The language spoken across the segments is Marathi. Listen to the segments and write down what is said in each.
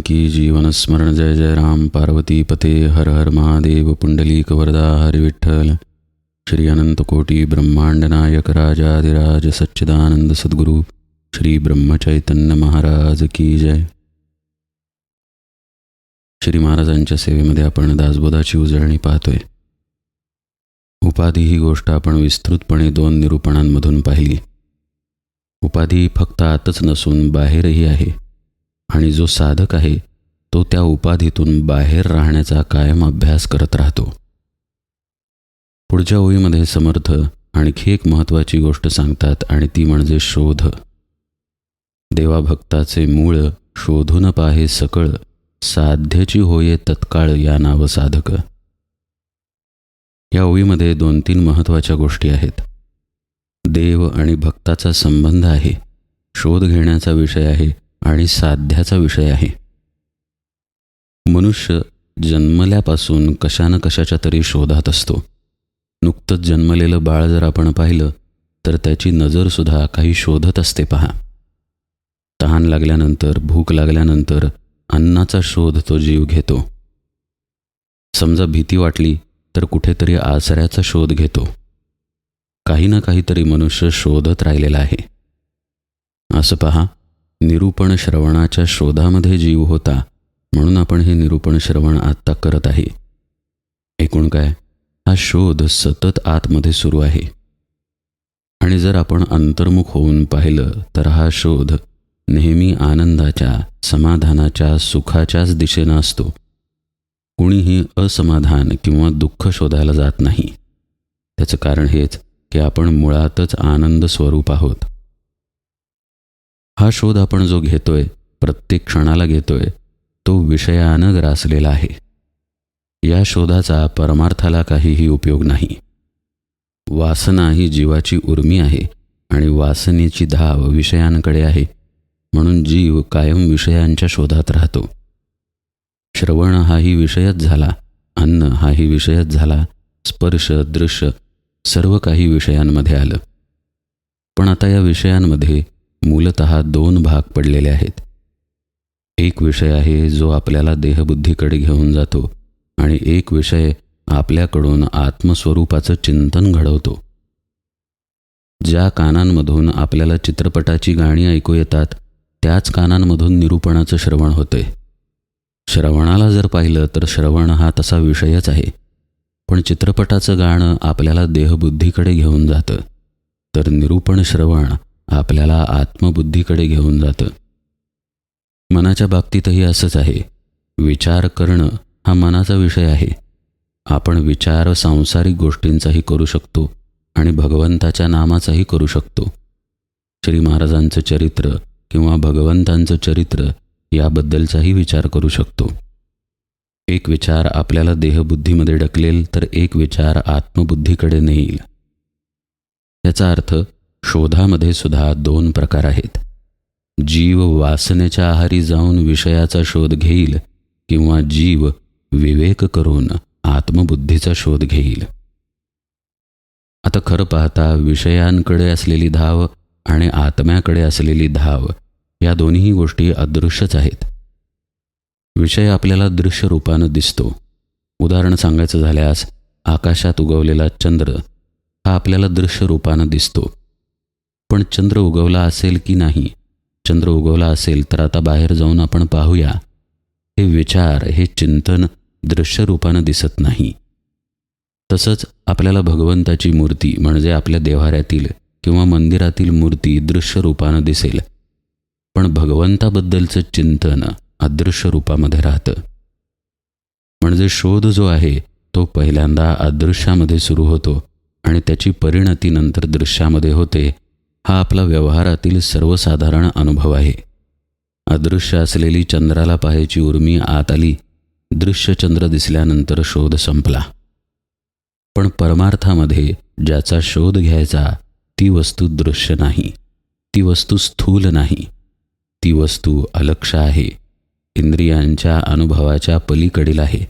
जानकी जीवन स्मरण जय जय राम पार्वती पते हर हर महादेव पुंडलीक वरदा हरि विठ्ठल। श्री अनंत कोटी ब्रह्मांड नायक राजाधिराज सच्चिदानंद सद्गुरु श्री ब्रह्मचैतन्य महाराज की जय। श्री महाराजांच्या सेवेमध्ये आपण दासबोधाची उजळणी पाहतोय. उपाधी ही गोष्ट आपण विस्तृतपणे दोन निरूपणांमधून पाहिली. उपाधी फक्त आतच नसून बाहेरही आहे. आणि जो साधक आहे तो त्या उपाधीतून बाहेर राहण्याचा कायम अभ्यास करत राहतो. पुढच्या ओळीमध्ये समर्थ आणखी एक महत्त्वाची गोष्ट सांगतात आणि ती म्हणजे शोध. देवाभक्ताचे मूळ शोधून पाहे सकळ साध्यची होये तत्काळ या नाव साधक. या ओळीमध्ये दोन तीन महत्त्वाच्या गोष्टी आहेत. देव आणि भक्ताचा संबंध आहे. शोध घेण्याचा विषय आहे. आणि साध्याचा विषय आहे. मनुष्य जन्मल्यापासून कशानं कशाच्या तरी शोधात असतो. नुकतंच जन्मलेलं बाळ जर आपण पाहिलं तर त्याची नजरसुद्धा काही शोधत असते पहा. तहान लागल्यानंतर भूक लागल्यानंतर अन्नाचा शोध तो जीव घेतो. समजा भीती वाटली तर कुठेतरी आसऱ्याचा शोध घेतो. काही ना काहीतरी मनुष्य शोधत राहिलेला आहे. असं पहा निरूपण श्रवणाच्या शोधामध्ये जीव होता म्हणून आपण हे निरूपण श्रवण आत्ता करत आहे. एकूण काय? हा शोध सतत आतमध्ये सुरू आहे. आणि जर आपण अंतर्मुख होऊन पाहिलं तर हा शोध नेहमी आनंदाच्या समाधानाच्या सुखाच्याच दिशेनं असतो. कुणीही असमाधान किंवा दुःख शोधायला जात नाही. त्याचं कारण हेच की आपण मुळातच आनंद स्वरूप आहोत. हा शोध आपण जो घेतोय प्रत्येक क्षणाला घेतोय तो विषयानं ग्रासलेला आहे. या शोधाचा परमार्थाला काहीही उपयोग नाही. वासना ही जीवाची उर्मी आहे आणि वासनेची धाव विषयांकडे आहे म्हणून जीव कायम विषयांच्या शोधात राहतो. श्रवण हाही विषयच झाला अन्न हाही विषयच झाला स्पर्श दृश्य सर्व काही विषयांमध्ये आलं. पण आता या विषयांमध्ये मूलत दोन भाग पडलेले आहेत. एक विषय आहे जो आपल्याला देहबुद्धीकडे घेऊन जातो आणि एक विषय आपल्याकडून आत्मस्वरूपाचं चिंतन घडवतो. ज्या कानांमधून आपल्याला चित्रपटाची गाणी ऐकू येतात त्याच कानांमधून निरूपणाचं श्रवण होते. श्रवणाला जर पाहिलं तर श्रवण हा तसा विषयच आहे. पण चित्रपटाचं गाणं आपल्याला देहबुद्धीकडे घेऊन जातं. तर निरूपण श्रवण आपल्याला आत्मबुद्धीकडे घेऊन जातं. मनाच्या बाबतीतही असंच आहे. विचार करणं हा मनाचा विषय आहे. आपण विचार सांसारिक गोष्टींचाही करू शकतो आणि भगवंताच्या नामाचाही करू शकतो. श्री महाराजांचं चरित्र किंवा भगवंतांचं चरित्र याबद्दलचाही विचार करू शकतो. एक विचार आपल्याला देहबुद्धीमध्ये ढकलेल तर एक विचार आत्मबुद्धीकडे नेईल. याचा अर्थ शोधामध्ये सुद्धा दोन प्रकार आहेत. जीव वासनेच्या आहारी जाऊन विषयाचा शोध घेईल किंवा जीव विवेक करून आत्मबुद्धीचा शोध घेईल. आता खरं पाहता विषयांकडे असलेली धाव आणि आत्म्याकडे असलेली धाव या दोन्ही गोष्टी अदृश्यच आहेत. विषय आपल्याला दृश्य रूपानं दिसतो. उदाहरण सांगायचं झाल्यास आकाशात उगवलेला चंद्र हा आपल्याला दृश्य रूपानं दिसतो. पण चंद्र उगवला असेल की नाही? चंद्र उगवला असेल तर आता बाहेर जाऊन आपण पाहूया. हे विचार हे चिंतन दृश्यरूपानं दिसत नाही. तसंच आपल्याला भगवंताची मूर्ती म्हणजे आपल्या देव्हाऱ्यातील किंवा मंदिरातील मूर्ती दृश्य रूपानं दिसेल. पण भगवंताबद्दलचं चिंतन अदृश्य रूपामध्ये राहतं. म्हणजे शोध जो आहे तो पहिल्यांदा अदृश्यामध्ये सुरू होतो आणि त्याची परिणती नंतर दृश्यामध्ये होते हा आपला व्यवहारातील सर्वसाधारण अनुभव आहे. अदृश्य असलेली चंद्राला पाहायची उर्मी आत आली. दृश्य चंद्र दिसल्यानंतर शोध संपला. पण परमार्थामध्ये ज्याचा शोध घ्यायचा ती वस्तू दृश्य नाही. ती वस्तू स्थूल नाही. ती वस्तू अलक्ष आहे. इंद्रियांच्या अनुभवाच्या पलीकडील आहे.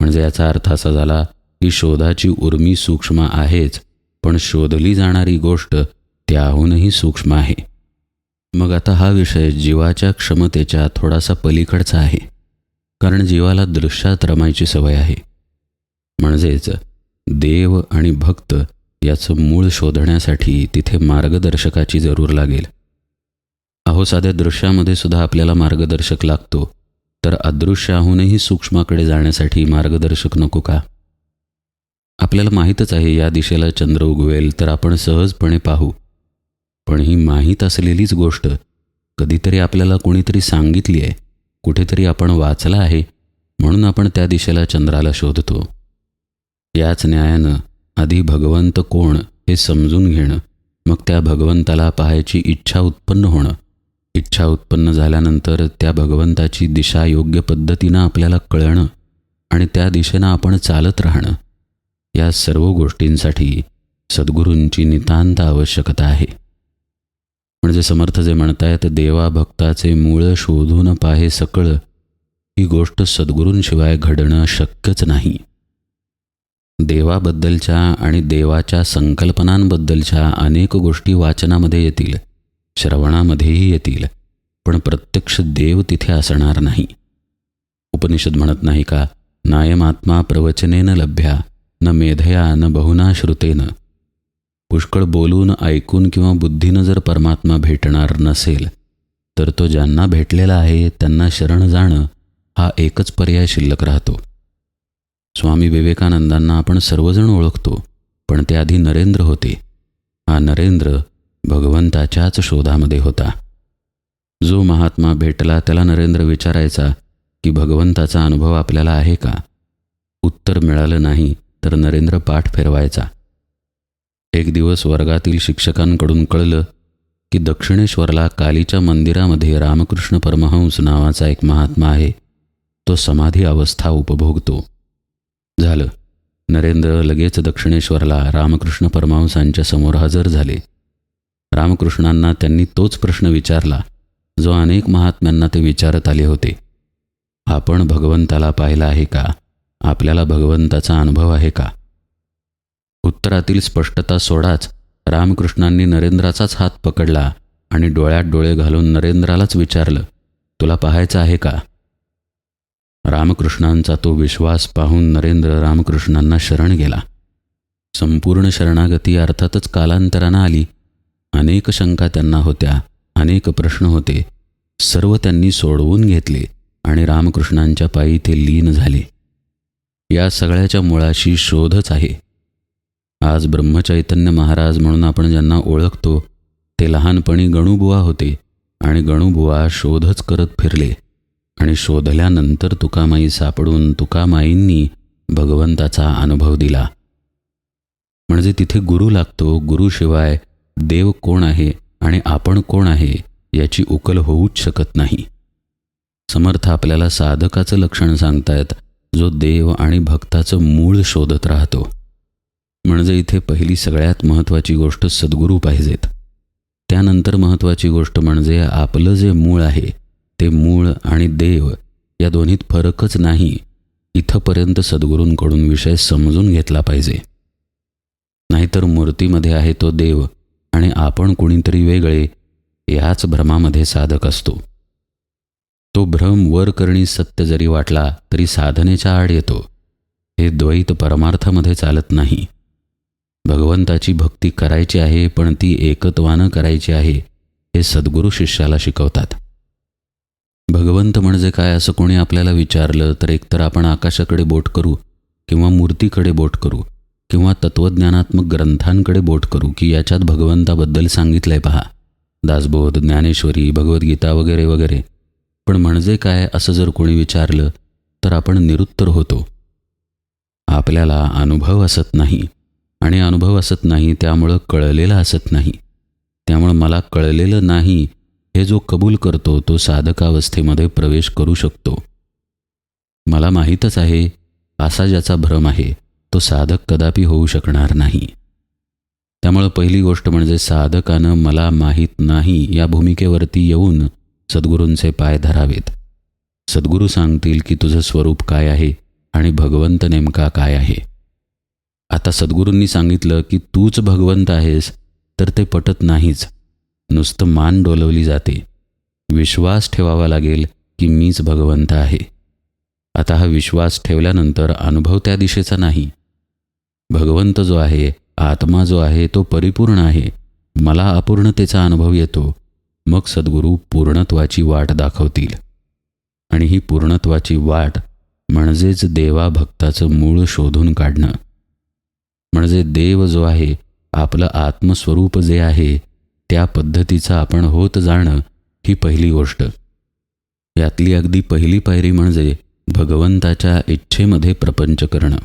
म्हणजे याचा अर्थ असा झाला की शोधाची उर्मी सूक्ष्म आहेच पण शोधली जाणारी गोष्ट त्याहूनही सूक्ष्म आहे. मग आता हा विषय जीवाच्या क्षमतेच्या थोडासा पलीकडचा आहे. कारण जीवाला दृश्यात रमायची सवय आहे. म्हणजेच देव आणि भक्त याचं मूळ शोधण्यासाठी तिथे मार्गदर्शकाची जरूर लागेल. अहो साध्या दृश्यामध्ये सुद्धा आपल्याला मार्गदर्शक लागतो. तर अदृश्याहूनही सूक्ष्माकडे जाण्यासाठी मार्गदर्शक नको का? आपल्याला माहीतच आहे या दिशेला चंद्र उगवेल तर आपण सहजपणे पाहू. पण ही माहीत असलेलीच गोष्ट कधीतरी आपल्याला कोणीतरी सांगितली आहे कुठेतरी आपण वाचला आहे म्हणून आपण त्या दिशेला चंद्राला शोधतो. याच न्यायानं आधी भगवंत कोण हे समजून घेणं मग त्या भगवंताला पाहायची इच्छा उत्पन्न होणं. इच्छा उत्पन्न झाल्यानंतर त्या भगवंताची दिशा योग्य पद्धतीनं आपल्याला कळणं आणि त्या दिशेनं आपण चालत राहणं या सर्व गोष्टींसाठी सद्गुरूंची नितांत आवश्यकता आहे. म्हणजे समर्थ जे म्हणतायत देवा भक्ताचे मूळ शोधून पाहे सकळ. ही गोष्ट सद्गुरूंशिवाय घडणं शक्यच नाही. देवाबद्दलच्या आणि देवाच्या संकल्पनांबद्दलच्या अनेक गोष्टी वाचनामध्ये येतील श्रवणामध्येही येतील पण प्रत्यक्ष देव तिथे असणार नाही. उपनिषद म्हणत नाही का नायमात्मा प्रवचनेन लभ्या न मेधया न बहुना श्रुतेनं. पुष्कळ बोलून ऐकून किंवा बुद्धीनं जर परमात्मा भेटणार नसेल तर तो ज्यांना भेटलेला आहे त्यांना शरण जाणं हा एकच पर्याय शिल्लक राहतो. स्वामी विवेकानंदांना आपण सर्वजण ओळखतो पण ते आधी नरेंद्र होते. हा नरेंद्र भगवंताच्याच शोधामध्ये होता. जो महात्मा भेटला त्याला नरेंद्र विचारायचा की भगवंताचा अनुभव आपल्याला आहे का? उत्तर मिळालं नाही तर नरेंद्र पाठ फिरवायचा. एक दिवस वर्गातील शिक्षकांकडून कळलं की दक्षिणेश्वरला कालीच्या मंदिरामध्ये रामकृष्ण परमहंस नावाचा एक महात्मा आहे. तो समाधी अवस्था उपभोगतो. झालं. नरेंद्र लगेच दक्षिणेश्वरला रामकृष्ण परमहंसांच्या समोर हजर झाले. रामकृष्णांना त्यांनी तोच प्रश्न विचारला जो अनेक महात्म्यांना ते विचारत आले होते. आपण भगवंताला पाहिला आहे का? आपल्याला भगवंताचा अनुभव आहे का? उत्तरातील स्पष्टता सोडाच रामकृष्णांनी नरेंद्राचाच हात पकडला आणि डोळ्यात डोळे घालून नरेंद्रालाच विचारलं तुला पाहायचं आहे का? रामकृष्णांचा तो विश्वास पाहून नरेंद्र रामकृष्णांना शरण गेला. संपूर्ण शरणागती अर्थातच कालांतरानं आली. अनेक शंका त्यांना होत्या अनेक प्रश्न होते. सर्व त्यांनी सोडवून घेतले आणि रामकृष्णांच्या पायी ते लीन झाले. या सगळ्याच्या मुळाशी शोधच आहे. आज ब्रह्मचैतन्य महाराज म्हणून आपण ज्यांना ओळखतो ते लहानपणी गणूबुवा होते आणि गणुबुवा शोधच करत फिरले. आणि शोधल्यानंतर तुकामाई सापडून तुकामाईंनी भगवंताचा अनुभव दिला. म्हणजे तिथे गुरु लागतो गुरुशिवाय देव कोण आहे आणि आपण कोण आहे याची उकल होऊच शकत नाही. समर्थ आपल्याला साधकाचं लक्षण सांगतायत जो देव आणि भक्ताचं मूळ शोधत राहतो. म्हणजे इथे पहिली सगळ्यात महत्त्वाची गोष्ट सद्गुरू पाहिजेत. त्यानंतर महत्त्वाची गोष्ट म्हणजे आपलं जे मूळ आहे ते मूळ आणि देव या दोन्हीत फरकच नाही. इथंपर्यंत सद्गुरूंकडून विषय समजून घेतला पाहिजे. नाहीतर मूर्तीमध्ये आहे तो देव आणि आपण कुणीतरी वेगळे याच भ्रमामध्ये साधक असतो. तो भ्रम वर करणी सत्य जरी वाटला तरी साधनेच्या आड येतो. हे द्वैत परमार्थामध्ये चालत नाही. भगवंताची भक्ती करायची आहे पण ती एकत्वानं करायची आहे हे सद्गुरू शिष्याला शिकवतात. भगवंत म्हणजे काय असं कोणी आपल्याला विचारलं तर एकतर आपण आकाशाकडे बोट करू किंवा मूर्तीकडे बोट करू किंवा तत्त्वज्ञानात्मक ग्रंथांकडे बोट करू की याच्यात भगवंताबद्दल सांगितलंय पहा. दासबोध ज्ञानेश्वरी भगवद्गीता वगैरे वगैरे. पण म्हणजे काय असं जर कोणी विचारलं तर आपण निरुत्तर होतो. आपल्याला अनुभव असत नाही. आणि अनुभव असत नाही त्यामुळं कळलेलं असत नाही. त्यामुळं मला कळलेलं नाही हे जो कबूल करतो तो साधकावस्थेमध्ये प्रवेश करू शकतो. मला माहीतच आहे असा ज्याचा भ्रम आहे तो साधक कदापि होऊ शकणार नाही. त्यामुळं पहिली गोष्ट म्हणजे साधकानं मला माहीत नाही या भूमिकेवरती येऊन सद्गुरूंचे पाय धरावेत. सद्गुरू सांगतील की तुझं स्वरूप काय आहे आणि भगवंत नेमका काय आहे. आता सद्गुरूंनी सांगितलं की तूच भगवंत आहेस तर ते पटत नाहीच. नुसतं मान डोलवली जाते. विश्वास ठेवावा लागेल की मीच भगवंत आहे. आता हा विश्वास ठेवल्यानंतर अनुभव त्या दिशेचा नाही. भगवंत जो आहे आत्मा जो आहे तो परिपूर्ण आहे. मला अपूर्णतेचा अनुभव येतो. मग सद्गुरू पूर्णत्वाची वाट दाखवतील. आणि ही पूर्णत्वाची वाट म्हणजेच देवाभक्ताचं मूळ शोधून काढणं. म्हणजे देव जो आहे आपलं आत्मस्वरूप जे आहे त्या पद्धतीचं आपण होत जाणं ही पहिली गोष्ट. यातली अगदी पहिली पायरी म्हणजे भगवंताच्या इच्छेमध्ये प्रपंच करणं.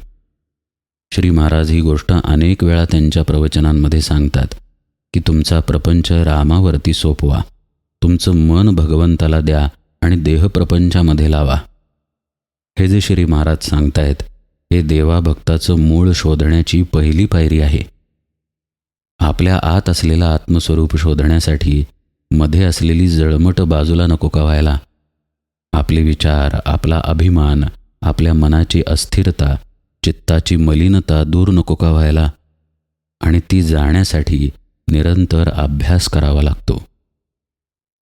श्री महाराज ही गोष्ट अनेक वेळा त्यांच्या प्रवचनांमध्ये सांगतात की तुमचा प्रपंच रामावरती सोपवा. तुमचं मन भगवंताला द्या आणि देहप्रपंचामध्ये लावा. हे जे श्री महाराज सांगतायत हे देवाभक्ताचं मूळ शोधण्याची पहिली पायरी आहे. आपल्या आत असलेला आत्मस्वरूप शोधण्यासाठी मध्ये असलेली जळमट बाजूला नको का व्हायला? आपले विचार आपला अभिमान आपल्या मनाची अस्थिरता चित्ताची मलिनता दूर नको का व्हायला? आणि ती जाण्यासाठी निरंतर अभ्यास करावा लागतो.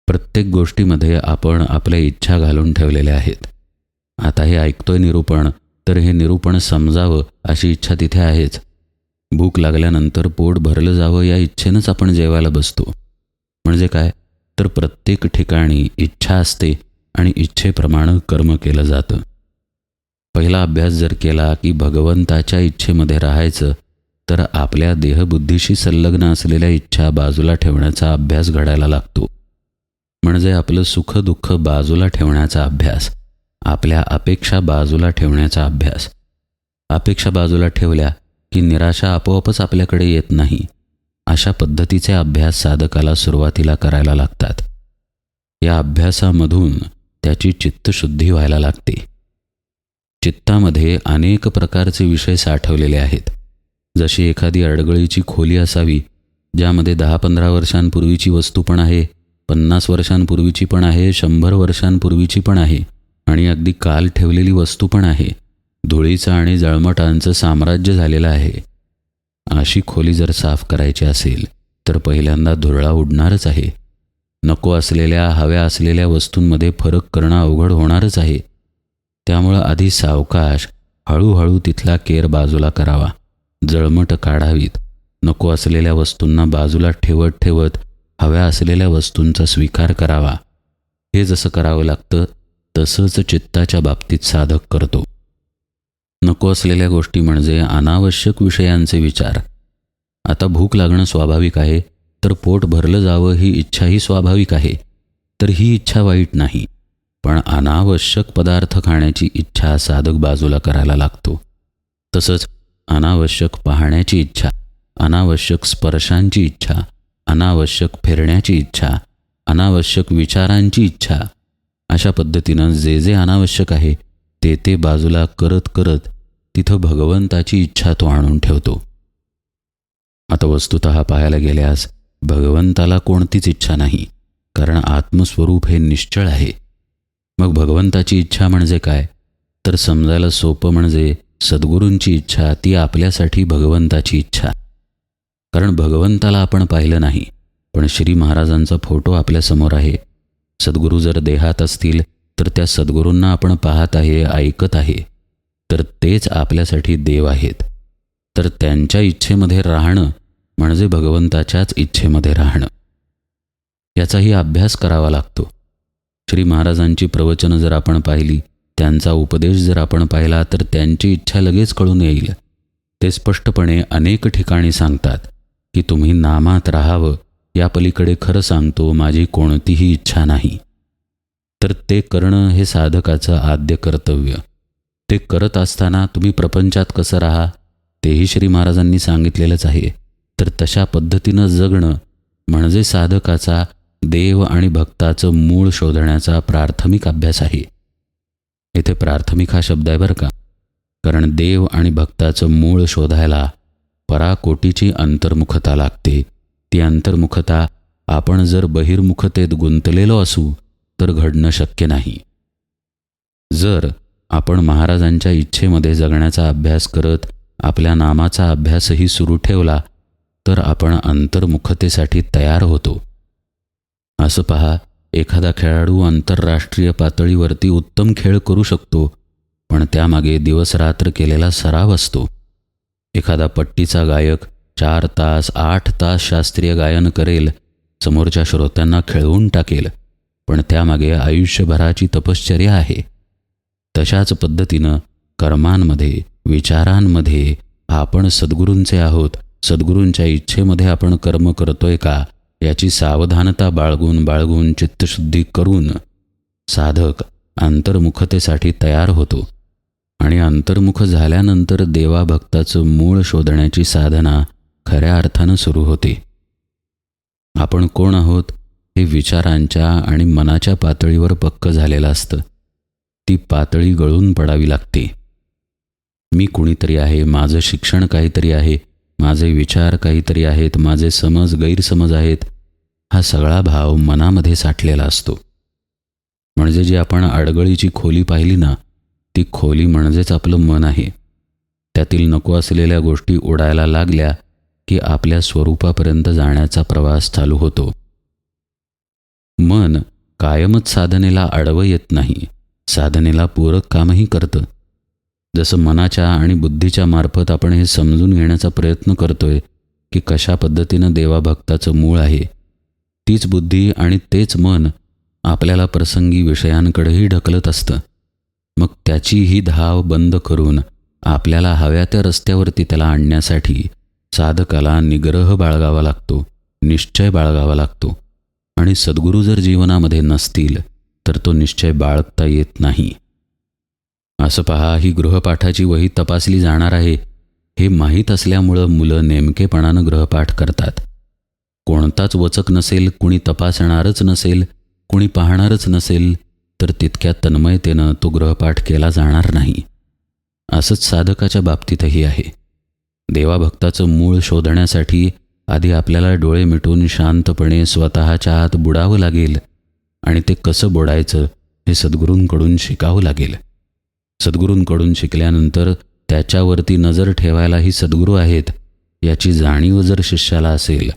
प्रत्येक गोष्टीमध्ये आपण आपल्या इच्छा घालून ठेवलेल्या आहेत. आता हे ऐकतोय निरूपण तर हे निरूपण समजावं अशी इच्छा तिथे आहेच. भूक लागल्यानंतर पोट भरलं जावं या इच्छेनंच आपण जेवायला बसतो. म्हणजे काय? तर प्रत्येक ठिकाणी इच्छा असते आणि इच्छेप्रमाणे कर्म केलं जातं. पहिला अभ्यास जर केला की भगवंताच्या इच्छेमध्ये राहायचं तर आपल्या देहबुद्धीशी संलग्न असलेल्या इच्छा बाजूला ठेवण्याचा अभ्यास घडायला लागतो. म्हणजे आपलं सुखदुःख बाजूला ठेवण्याचा अभ्यास. आपल्या अपेक्षा बाजूला ठेवण्याचा अभ्यास. अपेक्षा बाजूला ठेवल्या की निराशा आपोआपच आपल्याकडे येत नाही. अशा पद्धतीचे अभ्यास साधकाला सुरुवातीला करायला लागतात. या अभ्यासामधून त्याची चित्तशुद्धी व्हायला लागते. चित्तामध्ये अनेक प्रकारचे विषय साठवलेले आहेत. जशी एखादी अडगळीची खोली असावी ज्यामध्ये दहा पंधरा वर्षांपूर्वीची वस्तू पण आहे पन्नास वर्षांपूर्वीची पण आहे शंभर वर्षांपूर्वीची पण आहे आणि अगदी काल ठेवलेली वस्तू पण आहे. धुळीचं आणि जळमटांचं साम्राज्य झालेलं आहे. अशी खोली जर साफ करायची असेल तर पहिल्यांदा धुरळा उडणारच आहे. नको असलेल्या हव्या असलेल्या वस्तूंमध्ये फरक करणं अवघड होणारच आहे. त्यामुळं आधी सावकाश हळूहळू तिथला केर बाजूला करावा. जळमट काढावीत. नको असलेल्या वस्तूंना बाजूला ठेवत ठेवत हव्या असलेल्या वस्तूंचा स्वीकार करावा. हे जसं करावं लागतं तसंच चित्ताच्या बाबतीत साधक करतो. नको असलेल्या गोष्टी म्हणजे अनावश्यक विषयांचे विचार. आता भूक लागणं स्वाभाविक आहे तर पोट भरलं जावं ही इच्छाही स्वाभाविक आहे तर ही इच्छा वाईट नाही. पण अनावश्यक पदार्थ खाण्याची इच्छा साधक बाजूला करायला लागतो. तसंच अनावश्यक पाहण्याची इच्छा अनावश्यक स्पर्शांची इच्छा अनावश्यक फिरण्याची इच्छा अनावश्यक विचारांची इच्छा अशा पद्धतीनं जे जे अनावश्यक आहे ते ते बाजूला करत करत तिथं भगवंताची इच्छा तो आणून ठेवतो. आता वस्तुत पाहायला गेल्यास भगवंताला कोणतीच इच्छा नाही कारण आत्मस्वरूप हे निश्चळ आहे. मग भगवंताची इच्छा म्हणजे काय? तर समजायला सोपं म्हणजे सद्गुरूंची इच्छा ती आपल्यासाठी भगवंताची इच्छा. कारण भगवंताला आपण पाहिलं नाही पण श्री महाराजांचा फोटो आपल्यासमोर आहे. सद्गुरू जर देहात असतील तर त्या सद्गुरूंना आपण पाहत आहे ऐकत आहे. तर तेच आपल्यासाठी देव आहेत. तर त्यांच्या इच्छेमध्ये राहणं म्हणजे भगवंताच्याच इच्छेमध्ये राहणं. याचाही अभ्यास करावा लागतो. श्री महाराजांची प्रवचनं जर आपण पाहिली त्यांचा उपदेश जर आपण पाहिला तर त्यांची इच्छा लगेच कळून येईल. ते स्पष्टपणे अनेक ठिकाणी सांगतात की तुम्ही नामात राहावं या पलीकडे खरं सांगतो माझी कोणतीही इच्छा नाही. तर ते करणं हे साधकाचं आद्य कर्तव्य. ते करत असताना तुम्ही प्रपंचात कसं राहा तेही श्री महाराजांनी सांगितलेलंच आहे. तर तशा पद्धतीनं जगणं म्हणजे साधकाचा देव आणि भक्ताचं मूळ शोधण्याचा प्राथमिक अभ्यास आहे. येथे प्राथमिक हा शब्द आहे बरं का? कारण देव आणि भक्ताचं मूळ शोधायला पराकोटीची अंतर्मुखता लागते. ती अंतर्मुखता आपण जर बहिर्मुखतेत गुंतलेलो असू तर घडणं शक्य नाही. जर आपण महाराजांच्या इच्छेमध्ये जगण्याचा अभ्यास करत आपल्या नामाचा अभ्यासही सुरू ठेवला तर आपण अंतर्मुखतेसाठी तयार होतो. असं पहा एखादा खेळाडू आंतरराष्ट्रीय पातळीवरती उत्तम खेळ करू शकतो पण त्यामागे दिवसरात्र केलेला सराव असतो. एखादा पट्टीचा गायक चार तास आठ तास शास्त्रीय गायन करेल समोरच्या श्रोत्यांना खेळवून टाकेल. पण त्यामागे आयुष्यभराची तपश्चर्या आहे. तशाच पद्धतीनं कर्मांमध्ये विचारांमध्ये आपण सद्गुरूंचे आहोत. सद्गुरूंच्या इच्छेमध्ये आपण कर्म करतोय का याची सावधानता बाळगून बाळगून चित्तशुद्धी करून साधक अंतर्मुखतेसाठी तयार होतो. आणि अंतर्मुख झाल्यानंतर देवाभक्ताचं मूळ शोधण्याची साधना खऱ्या अर्थानं सुरू होते. आपण कोण आहोत हे विचारांच्या आणि मनाच्या पातळीवर पक्क झालेलं असतं. ती पातळी गळून पडावी लागते. मी कुणीतरी आहे माझं शिक्षण काहीतरी आहे माझे विचार काहीतरी आहेत माझे समज गैरसमज आहेत हा सगळा भाव मनामध्ये साठलेला असतो. म्हणजे जी आपण अडगळीची खोली पाहिली ना ती खोली म्हणजेच आपलं मन आहे. त्यातील नको असलेल्या गोष्टी उडायला लागल्या की आपल्या स्वरूपापर्यंत जाण्याचा प्रवास चालू होतो. मन कायमच साधनेला आडवं येत नाही. साधनेला पूरक कामही करतं. जसं मनाच्या आणि बुद्धीच्या मार्फत आपण हे समजून घेण्याचा प्रयत्न करतोय की कशा पद्धतीनं देवाभक्ताचं मूळ आहे तीच बुद्धी आणि तेच मन आपल्याला प्रसंगी विषयांकडेही ढकलत असतं. मग त्याची ही धाव बंद करून आपल्याला हव्या त्या रस्त्यावरती त्याला आणण्यासाठी साधकाला निग्रह बाळगावा लागतो निश्चय बाळगावा लागतो. आणि सद्गुरू जर जीवनामध्ये नसतील तर तो निश्चय बाळगता येत नाही. असं पहा ही गृहपाठाची वही तपासली जाणार आहे. हे माहीत असल्यामुळं मुलं नेमकेपणानं गृहपाठ करतात. कोणताच वचक नसेल कुणी तपासणारच नसेल कुणी पाहणारच नसेल तर तितक्या तन्मयतेनं तो गृहपाठ केला जाणार नाही. असंच साधकाच्या बाबतीतही आहे. देवाभक्ताचं मूळ शोधण्यासाठी आधी आपल्याला डोळे मिटून शांतपणे स्वतःच्या आत बुडावं लागेल आणि ते कसं बुडायचं हे सद्गुरूंकडून शिकावं लागेल. सद्गुरूंकडून शिकल्यानंतर त्याच्यावरती नजर ठेवायलाही सद्गुरू आहेत याची जाणीव जर शिष्याला असेल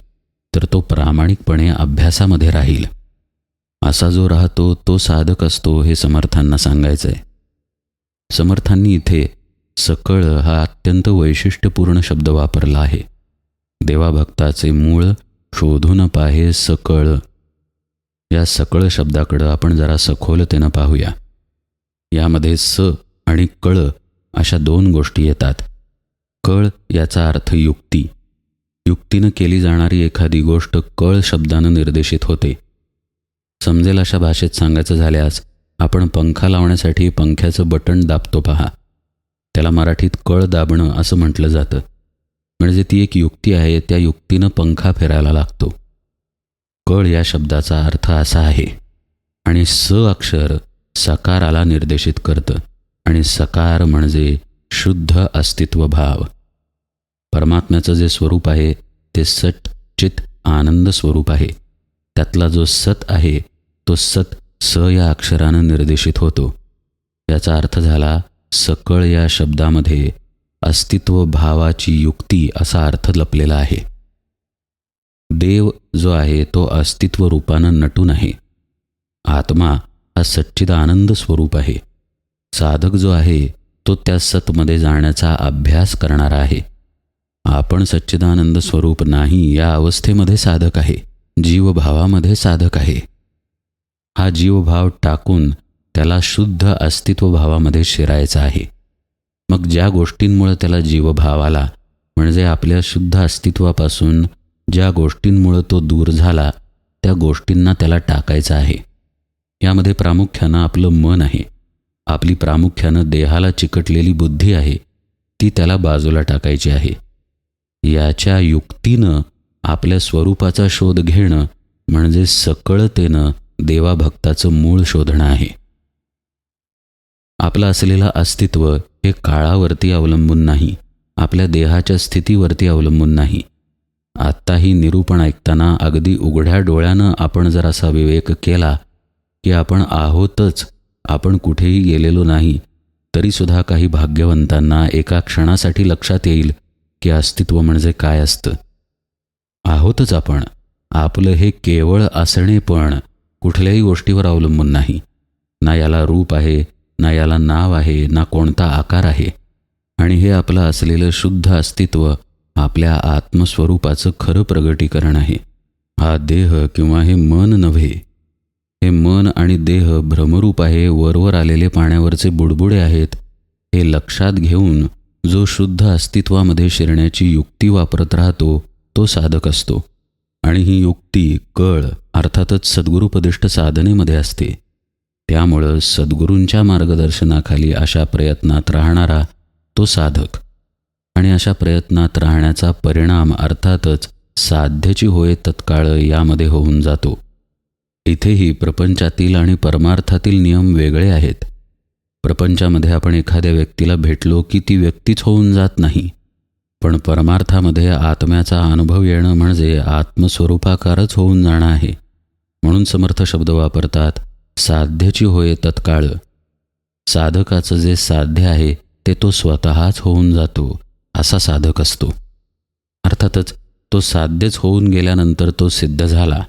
तर तो प्रामाणिकपणे अभ्यासामध्ये राहील. असा जो राहतो तो साधक असतो हे समर्थांना सांगायचं आहे समर्थांनी इथे सकळ हा अत्यंत वैशिष्ट्यपूर्ण शब्द वापरला आहे. देवाभक्ताचे मूळ शोधून पाहे सकळ. या सकळ शब्दाकडं आपण जरा सखोलतेनं पाहूया. यामध्ये स आणि कळ अशा दोन गोष्टी येतात. कळ याचा अर्थ युक्ती. युक्तीनं केली जाणारी एखादी गोष्ट कळ शब्दानं निर्देशित होते. समजेल अशा भाषेत सांगायचं झाल्यास आपण पंखा लावण्यासाठी पंख्याचं बटण दाबतो पहा. त्याला मराठीत कळ दाबणं असं म्हटलं जातं. म्हणजे ती एक युक्ती आहे त्या युक्तीनं पंखा फिरायला लागतो. कळ या शब्दाचा अर्थ असा आहे. आणि स अक्षर सकाराला निर्देशित करतं. आणि सकार म्हणजे शुद्ध अस्तित्व भाव. परमात्म्याचं जे स्वरूप आहे ते सट चित आनंद स्वरूप आहे. त्यातला जो सत आहे तो सत स या अक्षरानं निर्देशित होतो. याचा अर्थ झाला सकळ या शब्दामध्ये अस्तित्व भावाची युक्ती असा अर्थ लपलेला आहे. देव जो आहे तो अस्तित्व रूपानं नटून आहे. आत्मा हा सच्चिद आनंद स्वरूप आहे. साधक जो आहे तो त्या सतमध्ये जाण्याचा अभ्यास करणारा आहे. आपण सच्चिदानंद स्वरूप नाही या अवस्थेमध्ये साधक आहे. जीवभावामध्ये साधक आहे. हा जीवभाव टाकून त्याला शुद्ध अस्तित्व भावामध्ये शिरायचं आहे. मग ज्या गोष्टींमुळे त्याला जीवभाव आला म्हणजे आपल्या शुद्ध अस्तित्वापासून ज्या गोष्टींमुळं तो दूर झाला त्या गोष्टींना त्याला टाकायचं आहे. यामध्ये प्रामुख्यानं आपलं मन आहे. आपली प्रामुख्यानं देहाला चिकटलेली बुद्धी आहे. ती त्याला बाजूला टाकायची आहे. याच्या युक्तीनं आपल्या स्वरूपाचा शोध घेणं म्हणजे सकळतेनं देवाभक्ताचं मूळ शोधणं आहे. आपलं असलेलं अस्तित्व हे काळावरती अवलंबून नाही आपल्या देहाच्या स्थितीवरती अवलंबून नाही. आत्ताही निरूपण ऐकताना अगदी उघड्या डोळ्यानं आपण जर असा विवेक केला की आपण आहोतच आपण कुठेही गेलेलो नाही तरीसुद्धा काही भाग्यवंतांना एका क्षणासाठी लक्षात येईल की अस्तित्व म्हणजे काय असतं. आहोतच आपण आपलं हे केवळ असणे पण कुठल्याही गोष्टीवर अवलंबून नाही. ना याला रूप आहे ना याला नाव आहे ना कोणता आकार आहे. आणि हे आपलं असलेलं शुद्ध अस्तित्व आपल्या आत्मस्वरूपाचं खरं प्रगटीकरण आहे. हा देह किंवा हे मन नव्हे. हे मन आणि देह भ्रमरूप आहे वरवर आलेले पाण्यावरचे बुडबुडे आहेत. हे लक्षात घेऊन जो शुद्ध अस्तित्वामध्ये शिरण्याची युक्ती वापरत राहतो तो साधक असतो. आणि ही युक्ती कळ अर्थातच सद्गुरुपदिष्ट साधनेमध्ये असते. त्यामुळं सद्गुरूंच्या मार्गदर्शनाखाली अशा प्रयत्नात राहणारा तो साधक. आणि अशा प्रयत्नात राहण्याचा परिणाम अर्थातच साध्यची होय तत्काळ यामध्ये होऊन जातो. इथेही प्रपंचातील आणि परमार्थातील नियम वेगळे आहेत. प्रपंचामध्ये आपण एखाद्या व्यक्तीला भेटलो की ती व्यक्तीच होऊन जात नाही. पण परमार्थामध्ये आत्म्याचा अनुभव येणं म्हणजे आत्मस्वरूपाकारच होऊन जाणं आहे. म्हणून समर्थ शब्द वापरतात साध्यची होय तत्काळ. साधकाचं जे साध्य आहे ते तो स्वतःच होऊन जातो असा साधक असतो. अर्थातच तो साध्यच होऊन गेल्यानंतर तो सिद्ध झाला.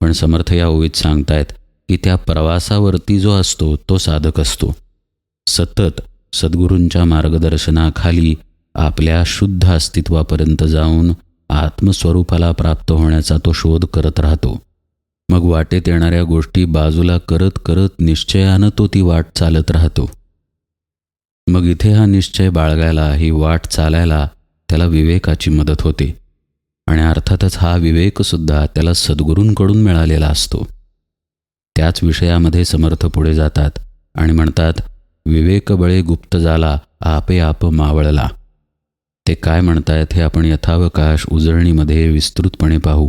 पण समर्थ या ओवीत सांगतायत की त्या प्रवासावरती जो असतो तो साधक असतो. सतत सद्गुरूंच्या मार्गदर्शनाखाली आपल्या शुद्ध अस्तित्वापर्यंत जाऊन आत्मस्वरूपाला प्राप्त होण्याचा तो शोध करत राहतो. मग वाटेत येणाऱ्या गोष्टी बाजूला करत करत निश्चयानं तो ती वाट चालत राहतो. मग इथे हा निश्चय बाळगायला ही वाट चालायला त्याला विवेकाची मदत होते आणि अर्थातच हा विवेकसुद्धा त्याला सद्गुरूंकडून मिळालेला असतो. त्याच विषयामध्ये समर्थ पुढे जातात आणि म्हणतात विवेकबळे गुप्त झाला आपे आप मावळला. ते काय म्हणतायत हे आपण यथावकाश उजळणीमध्ये विस्तृतपणे पाहू.